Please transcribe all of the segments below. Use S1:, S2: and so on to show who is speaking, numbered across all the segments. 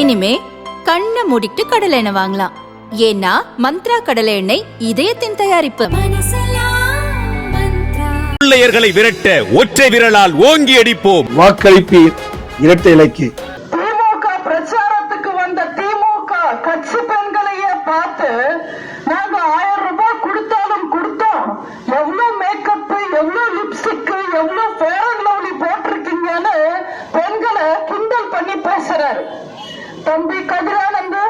S1: இனிமே கண்ணை மூடிட்டு கடலை எண்ணெய் வாங்கலாம். ஏன்னா மந்த்ரா கடலை எண்ணெய் இதயத்தின் தயாரிப்பு.
S2: கொள்ளையர்களை விரட்ட ஒற்றை விரலால் ஓங்கி அடிப்போம்.
S3: வாக்களிப்பீர். இரட்டை இலைக்கு.
S4: திமுக பிரச்சாரத்துக்கு வந்த திமுக கட்சி பெண்களையே பார்த்து நாங்க ஆயிரம் ரூபாய் கொடுத்தாலும் கொடுத்தோம். எவ்வளவு மேக்கப் எவ்வளவு லிப்ஸ்டிக் எவ்வளவு ஃபேர் அண்ட் லவ்லி போட்டிருக்கீங்கன்னு பெண்களை கிண்டல் பண்ணி பேசுறாரு. தம்பி கதிரானந்து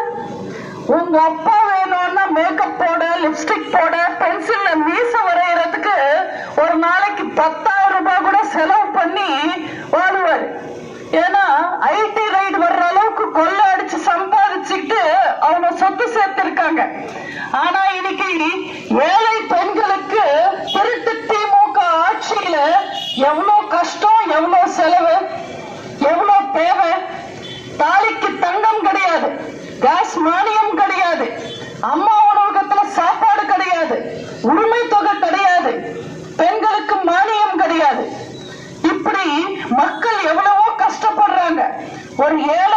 S4: உங்க அப்பா வேணும்னா மேக்கப் போட லிப்ஸ்டிக் போட பென்சில்ல மீச வரையறதுக்கு ஒரு நாளைக்கு பத்தாயிரம் ரூபாய் கூட செலவு பண்ணி வாழுவாரு. ஏன்னா ஐடி ரைடு வர்ற அளவுக்கு கொள்ள அடிச்சு சம்பாதிச்சுட்டு அவங்க சொத்து சேர்த்திருக்காங்க. ஆனா இன்னைக்கு ஏழை பெண்களுக்கு திருட்டு திமுக ஆட்சியில எவ்வளவு கஷ்டம் எவ்வளவு செலவு மானியம் கிடையாது. அம்மா உணவகத்துல சாப்பாடு கிடையாது. உரிமை தொகை கிடையாது. பெண்களுக்கு மானியம் கிடையாது. இப்படி மக்கள் எவ்வளவோ கஷ்டப்படுறாங்க. ஒரு ஏழை